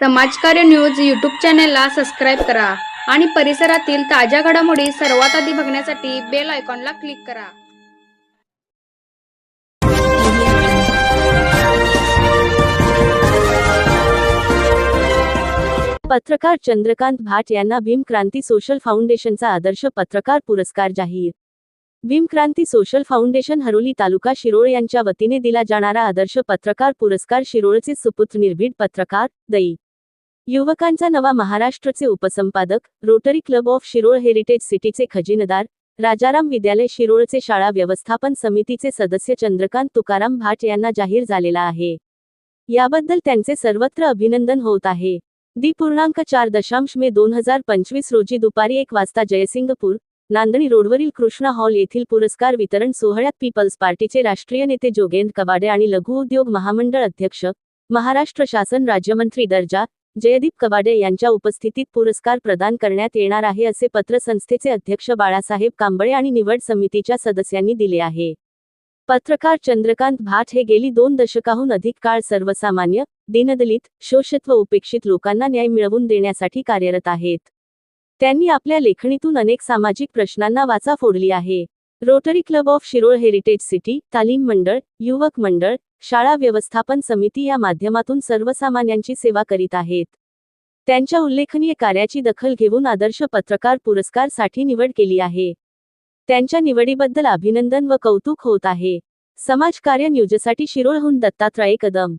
समाजकार्य news YouTube चॅनेलला subscribe करा आणि परिसरातील ताज्या घडामोडी सर्वात आधी बघण्यासाठी बेल आयकॉनला क्लिक करा. पत्रकार चंद्रकांत भाट यांना भीमक्रांती सोशल फाउंडेशनचा आदर्श पत्रकार पुरस्कार जाहीर. भीमक्रांती सोशल फाउंडेशन हरोली तालुका शिरोळ यांच्या वतीने दिला जाणारा आदर्श पत्रकार पुरस्कार शिरोळचे सुपुत्र निर्भीड पत्रकार दई. युवकांचा नवा महाराष्ट्रचे उपसंपादक rotary club of Shirol heritage सिटीचे खजिनदार राजाराम विद्यालय शिरोळचे शाळा व्यवस्थापन समितीचे सदस्य चंद्रकांत तुकाराम भाट यांना जाहीर झालेला आहे. याबद्दल त्यांचे सर्वत्र अभिनंदन होत आहे. दी पूर्णांक चार दशांश मे दोन हजार पंचवीस रोजी दुपारी एक वाजता जयसिंगपूर नांदणी रोडवरील कृष्णा हॉल येथील पुरस्कार वितरण सोहळ्यात पीपल्स पार्टीचे राष्ट्रीय नेते जोगेंद्र कबाडे आणि लघु उद्योग महामंडळ अध्यक्ष महाराष्ट्र शासन राज्यमंत्री दर्जा जयदीप कवाडे यांच्या उपस्थितीत पुरस्कार प्रदान करण्यात येणार आहे असे पत्र संस्थेचे अध्यक्ष बाळासाहेब कांबळे आणि निवड समितीच्या सदस्यांनी दिले आहे. पत्रकार चंद्रकांत भाट हे गेली दोन दशकाहून अधिक काळ सर्वसामान्य दीनदलित शोषित व उपेक्षित लोकांना न्याय मिळवून देण्यासाठी कार्यरत आहेत. त्यांनी आपल्या लेखणीतून अनेक सामाजिक प्रश्नांना वाचा फोडली आहे. Rotary club of Shirol heritage city तालीम मंडळ युवक मंडळ शाळा व्यवस्थापन समिती या माध्यमातून सर्वसामान्यांची सेवा करीत आहेत. त्यांच्या उल्लेखनीय कार्याची दखल घेऊन आदर्श पत्रकार पुरस्कारसाठी निवड केली आहे. त्यांच्या निवडीबद्दल अभिनंदन व कौतुक होत आहे. समाजकार्य न्यूजसाठी शिरोळहून दत्तात्रय कदम.